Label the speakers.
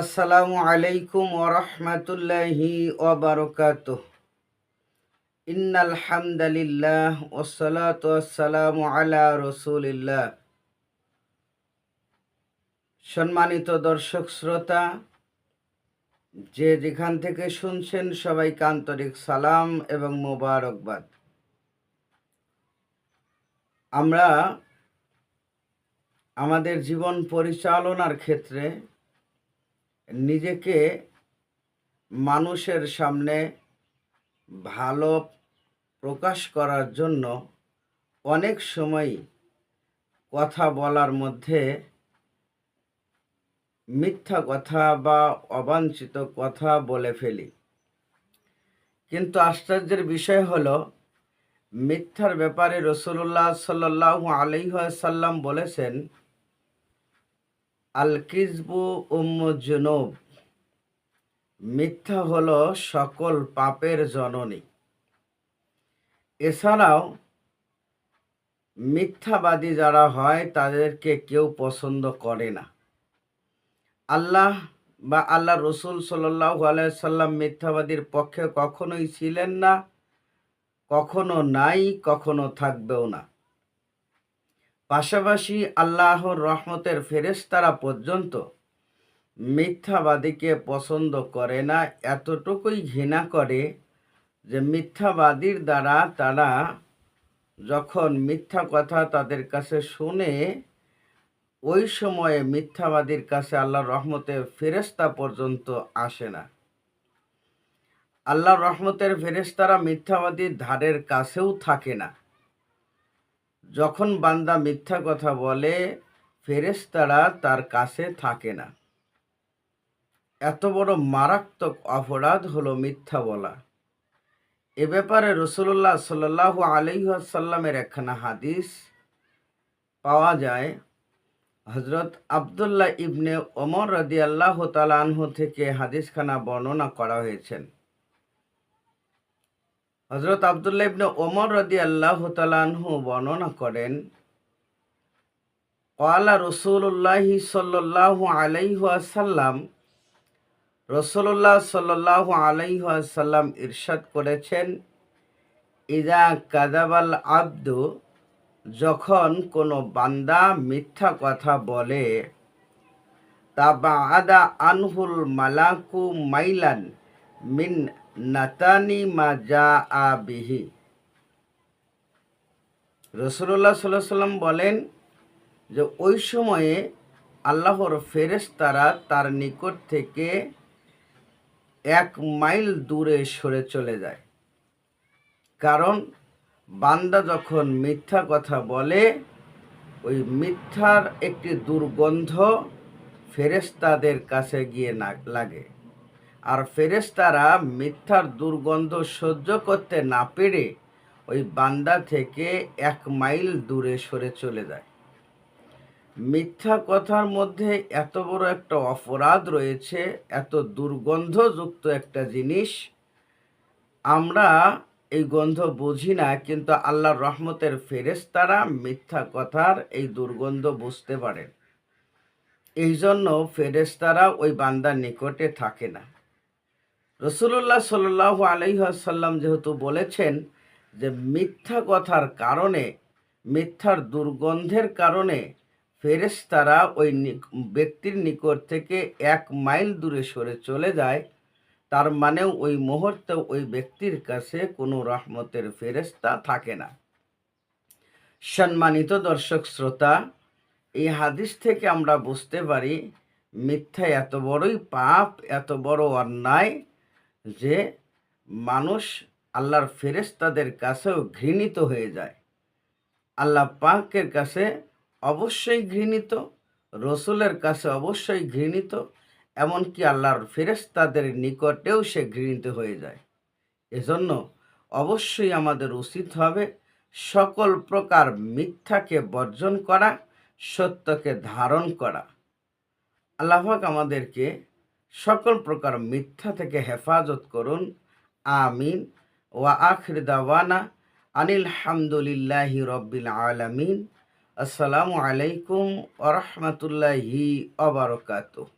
Speaker 1: আসসালামু আলাইকুম ওরহমতুল্লাহি ওবরকাত ইন্নাল হামদালিল্লাহ ওসলাত আসসালামু আলা রসুলিল্লাহ। সম্মানিত দর্শক শ্রোতা, যে যেখান থেকে শুনছেন সবাইকে আন্তরিক সালাম এবং মোবারকবাদ। আমরা আমাদের জীবন পরিচালনার ক্ষেত্রে নিজেকে মানুষের সামনে ভালো প্রকাশ করার জন্য অনেক সময় কথা বলার মধ্যে মিথ্যা কথা বা অবাঞ্ছিত কথা বলে ফেলি। কিন্তু আশ্চর্যের বিষয় হল, মিথ্যার ব্যাপারে রসুল্লাহ সাল্লাহ আলহাসাল্লাম বলেছেন আল কিসবু উম্মজনব। মিথ্যা হল সকল পাপের জননী। এছাড়াও, মিথ্যাবাদী যারা হয়, তাদেরকে কেউ পছন্দ করে না। আল্লাহ বা আল্লাহ রসুল সাল্লাহ আলাইসাল্লাম মিথ্যাবাদীর পক্ষে কখনোই ছিলেন না, কখনো নাই, কখনো থাকবেও না। পাশাপাশি আল্লাহর রহমতের ফেরেস্তারা পর্যন্ত মিথ্যাবাদীকে পছন্দ করে না, এতটুকুই ঘৃণা করে যে মিথ্যাবাদীর দ্বারা তারা যখন মিথ্যা কথা তাদের কাছে শুনে, ওই সময়ে মিথ্যাবাদীর কাছে আল্লাহ রহমতের ফেরেস্তা পর্যন্ত আসে না। আল্লাহ রহমতের ফেরেস্তারা মিথ্যাবাদীর ধারের কাছেও থাকে না। যখন বান্দা মিথ্যা কথা বলে ফেরেস্তারা তার কাছে থাকে না। এত বড় মারাত্মক অপরাধ হলো মিথ্যা বলা। এ ব্যাপারে রসুল্লাহ সাল্লাহ আলহাসাল্লামের একখানা হাদিস পাওয়া যায়। হজরত আবদুল্লাহ ইবনে ওমর রদি আল্লাহ তালাহ থেকে হাদিসখানা বর্ণনা করা হয়েছেন। হজরত আবদুল্লাহ ইবনে ওমর রদি আল্লাহ তালাহু বর্ণনা করেন ওয়ালা রসুল্লাহ সাল্লাহ আলাইহাসাল্লাম রসুল্লাহ সাল্লাহ আলাইহাসাল্লাম ইরশাদ করেছেন ইদা কাদাবাল আব্দু, যখন কোনো বান্দা মিথ্যা কথা বলে তা বা আদা আনহুল মালাকু মাইলান মিন নাতানি মাজা যা আ বিহি। রসুল্লাহ সাল্লাহ সাল্লাম বলেন যে, ওই সময়ে আল্লাহর ফেরেস্তারা তার নিকট থেকে এক মাইল দূরে সরে চলে যায়। কারণ বান্দা যখন মিথ্যা কথা বলে, ওই মিথ্যার একটি দুর্গন্ধ ফেরেস্তাদের কাছে গিয়ে না লাগে। আর ফেরেস্তারা মিথ্যার দুর্গন্ধ সহ্য করতে না পেরে ওই বান্দা থেকে এক মাইল দূরে সরে চলে যায়। মিথ্যা কথার মধ্যে এত বড় একটা অপরাধ রয়েছে, এত দুর্গন্ধযুক্ত একটা জিনিস। আমরা এই গন্ধ বুঝি না, কিন্তু আল্লাহর রহমতের ফেরেস্তারা মিথ্যা কথার এই দুর্গন্ধ বুঝতে পারেন। এই জন্য ফেরেস্তারা ওই বান্দার নিকটে থাকে না। রসুল্লাহ সাল্লাহ আলহাসাল্লাম যেহেতু বলেছেন যে মিথ্যা কথার কারণে, মিথ্যার দুর্গন্ধের কারণে ফেরেস্তারা ওই ব্যক্তির নিকট থেকে এক মাইল দূরে সরে চলে যায়, তার মানেও ওই মুহূর্তে ওই ব্যক্তির কাছে কোনো রহমতের ফেরেস্তা থাকে না। সম্মানিত দর্শক শ্রোতা, এই হাদিস থেকে আমরা বুঝতে পারি, মিথ্যা এত বড়ই পাপ, এত বড় অন্যায় যে মানুষ আল্লাহর ফেরেস্তাদের কাছেও ঘৃণিত হয়ে যায়। আল্লাহ পাকের কাছে অবশ্যই ঘৃণিত, রসুলের কাছে অবশ্যই ঘৃণিত, এমনকি আল্লাহর ফেরেস্তাদের নিকটেও সে ঘৃণিত হয়ে যায়। এজন্য অবশ্যই আমাদের উচিত হবে সকল প্রকার মিথ্যাকে বর্জন করা, সত্যকে ধারণ করা। আল্লাহাক আমাদেরকে সকল প্রকার মিথ্যা থেকে হেফাজত করুন। আমিন। ওয়া আখির দাওয়ানা আনিল হামদুলিল্লাহি রব্বিল আলামিন। আসসালামু আলাইকুম ওরহমতুল্লাহি অবরকাতুহ